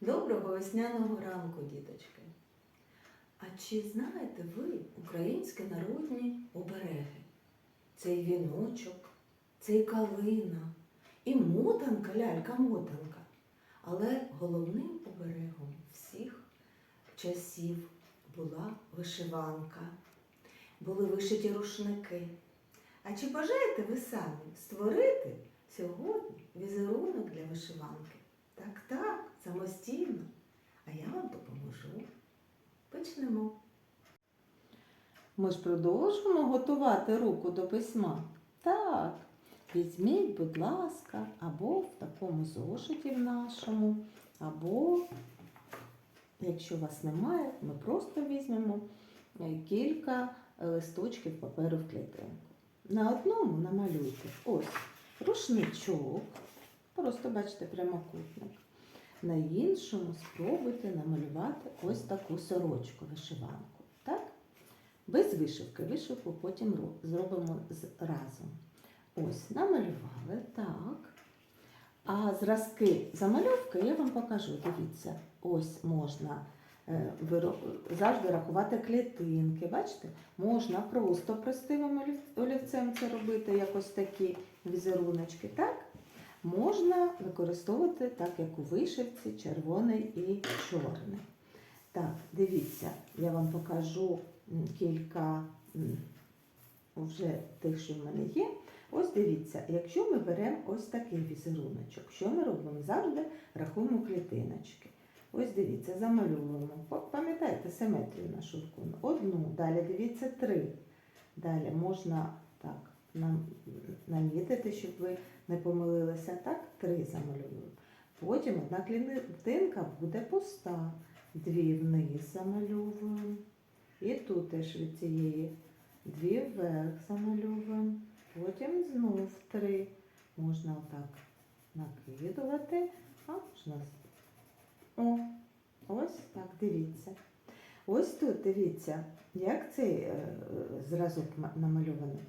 Доброго весняного ранку, діточки. А чи знаєте ви українські народні обереги? Цей віночок, цей калина і мотанка, лялька-мотанка. Але головним оберегом всіх часів була вишиванка, були вишиті рушники. А чи бажаєте ви самі створити сьогодні візерунок для вишиванки? Так, так, самостійно. А я вам допоможу. Почнемо. Ми ж продовжуємо готувати руку до письма. Так, візьміть, будь ласка, або в такому зошиті в нашому, або, якщо у вас немає, ми просто візьмемо е, кілька листочків паперу в клітинку. На одному намалюйте ось рушничок, просто бачите прямокутник. На іншому спробуйте намалювати ось таку сорочку вишиванку. Так? Без вишивки. Вишивку потім зробимо разом. Ось, намалювали, так. А зразки замальовки я вам покажу. Дивіться, ось можна е, завжди рахувати клітинки. Бачите? Можна просто простивим олівцем це робити, якось такі візеруночки, так? Можна використовувати так, як у вишивці, червоний і чорний. Так, дивіться, я вам покажу кілька вже тих, що в мене є. Ось дивіться, якщо ми беремо ось такий візеруночок, що ми робимо? Завжди рахуємо клітиночки. Ось дивіться, замальовуємо. Пам'ятаєте симетрію нашу рахуємо. Одну, далі дивіться три. Далі можна так нам намітити, щоб ви не помилилися. Так, три замалюємо. Потім одна клітинка буде пуста. Дві вниз замальовуємо. І тут теж від цієї дві вверх замальовуємо. Потім знов три. Можна отак накидувати, а можна. О, ось так, дивіться. Ось тут дивіться, як цей е, зразок намальований.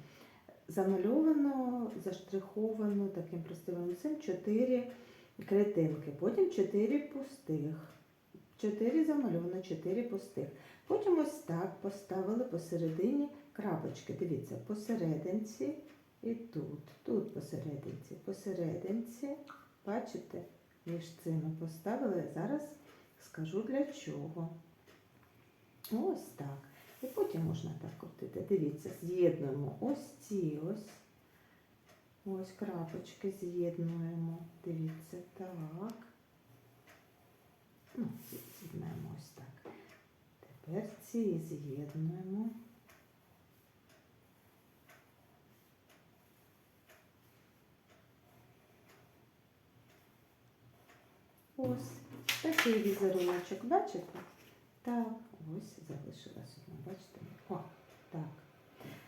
Замальовано, заштриховано таким простим цим чотири клітинки, потім чотири пустих. Чотири замальовано, чотири пустих. Потім ось так поставили посередині крапочки. Дивіться, посерединці і тут, тут посерединці, посерединці. Бачите, між цими поставили. Зараз скажу для чого. Ось так. І потім можна так крутити. Дивіться, з'єднуємо ось ці ось. Ось крапочки з'єднуємо. Дивіться, так. Ну, з'єднуємо ось так. Тепер ці з'єднуємо. Ось такий візеруночок, бачите? Так, ось залишилась одна, бачите? О, так.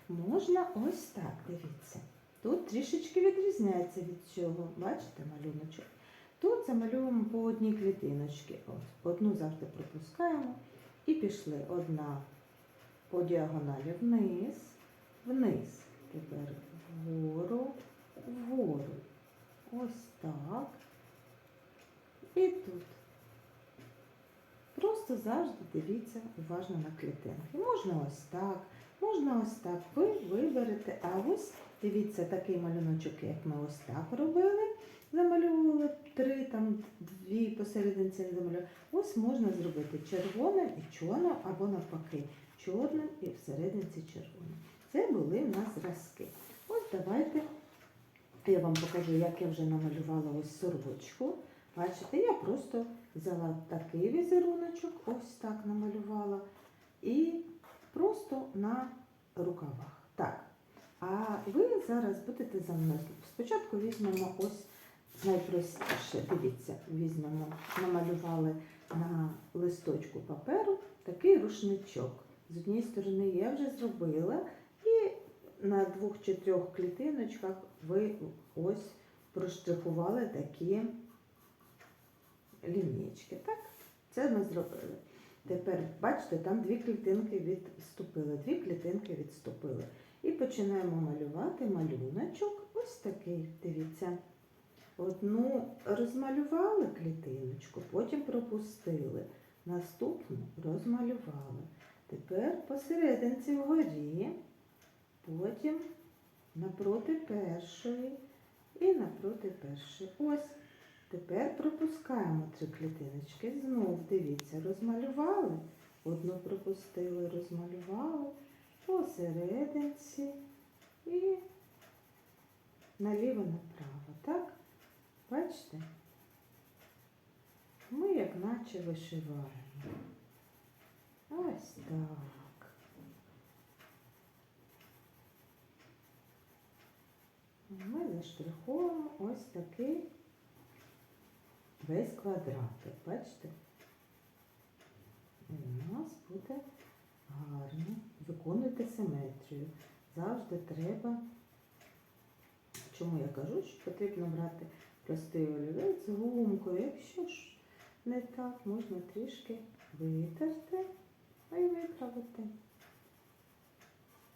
Можна ось так, дивіться. Тут трішечки відрізняється від цього. Бачите, малюночок? Тут замалюємо по одній клітиночці. Одну завжди пропускаємо. І пішли одна по діагоналі вниз, вниз. Тепер вгору, вгору. Ось так. І тут. Просто завжди дивіться уважно на клітинки. Можна ось так, можна ось так. Ви виберете. А ось дивіться такий малюночок, як ми ось так робили. Замальовували три, там дві посерединці не замальовували. Ось можна зробити червоним і чорним, або навпаки, чорним і всерединці червоним. Це були в нас зразки. Ось давайте я вам покажу, як я вже намалювала ось сорочку. Бачите, я просто взяла такий візеруночок, ось так намалювала, і просто на рукавах. Так. А ви зараз будете за мною. Спочатку візьмемо ось найпростіше. Дивіться, візьмемо, намалювали на листочку паперу такий рушничок. З однієї сторони я вже зробила, і на двох чи трьох клітиночках ви ось проштрихували такі лінійки. Так? Це ми зробили. Тепер, бачите, там дві клітинки відступили, дві клітинки відступили. І починаємо малювати малюночок. Ось такий, дивіться. Одну розмалювали клітиночку, потім пропустили. Наступну розмалювали. Тепер посерединці вгорі, потім напроти першої і напроти першої. Ось. Тепер пропускаємо три клітиночки. Знов дивіться, розмалювали. Одну пропустили, розмалювали посерединці і наліво направо. Так? Бачите? Ми як наче вишиваємо. Ось так. Ми заштриховуємо ось такий весь квадратик. Бачите? І у нас буде гарно. Виконуйте симетрію. Завжди треба. Чому я кажу, що потрібно брати простий олівець з гумкою. Якщо ж не так, можна трішки витерти а й виправити.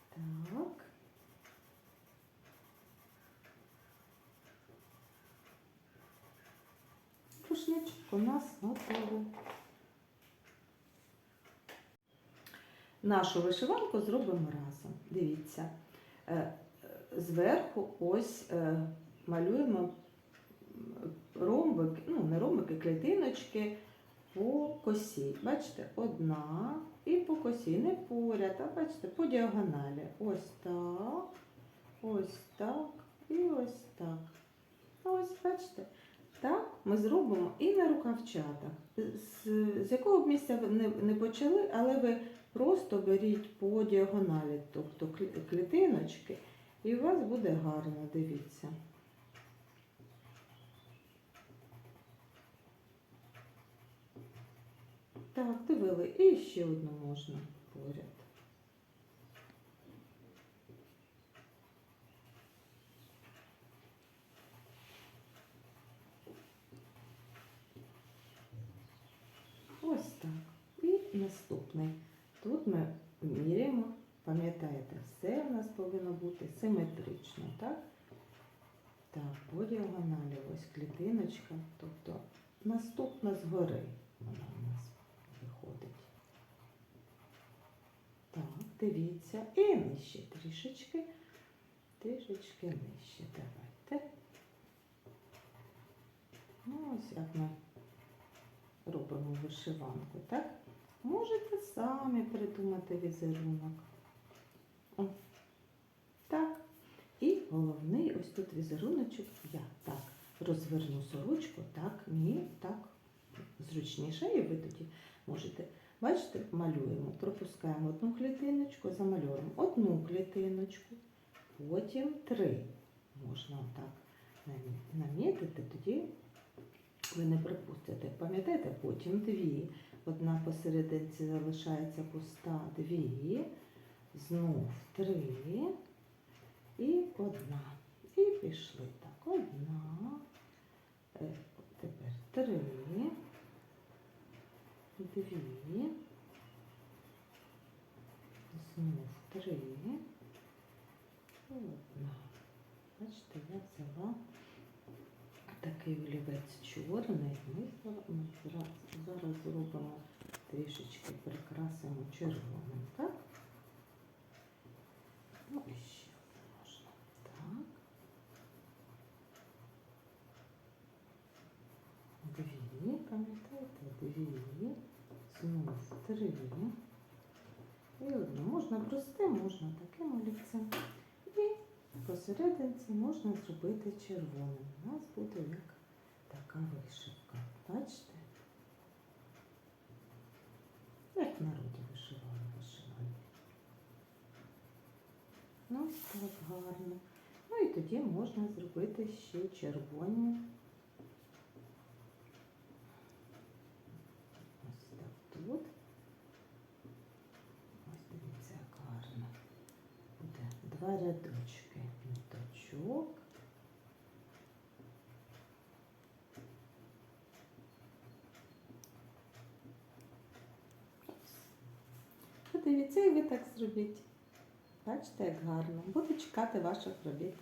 Так. Рушничок у нас готовий. Нашу вишиванку зробимо разом. Дивіться. Е, Зверху ось е, малюємо ромбики, ну не ромбики, клітиночки по косі. Бачите, одна і по косі, не поряд, а бачите, по діагоналі. Ось так, ось так і ось так. Ось бачите. Так, ми зробимо і на рукавчатах. З, з якого б місця ви не, не почали, але ви просто беріть по діагоналі, тобто клітиночки, і у вас буде гарно, дивіться. Так, дивили, і ще одну можна поряд. Ось так. І наступний. Тут ми міряємо, пам'ятаєте, все в нас повинно бути симетрично, так? Так, по діагоналі ось клітиночка, тобто наступна згори вона у нас виходить. Так, дивіться. І нижче трішечки, трішечки нижче. Давайте. Ну, ось як ми робимо вишиванку, так? Можете самі придумати візерунок. О, так. І головний ось тут візеруночок. Я так розверну сорочку, так, ні, так зручніше, і ви тоді можете. Бачите, малюємо, пропускаємо одну клітиночку, замалюємо одну клітиночку, потім три. Можна отак намітити, тоді ви не пропустите. Пам'ятаєте, потім дві. Одна посерединці залишається пуста, дві, знов три і одна. І пішли так. Одна. Е, Тепер три, дві, знов три одна. Бачите, я взяла такий олівець чорний. Ми зараз, зробимо трішечки прикрасимо червоним, так? Ну і ще можна. Так. Дві, пам'ятаєте, дві, знов три. І одну. Можна простим, можна таким олівцем. І посерединці можна зробити червоним. У нас буде як така вишивка. Бачите? Як в народі вишивали вишивання. Ну, так гарно. Ну і тоді можна зробити ще червоні. Ось так тут. Ось дивіться, як гарно. Буде два рядочки ниточок. Подивіться, і ви так зробіть. Бачите, як гарно. Буду чекати ваших робіт.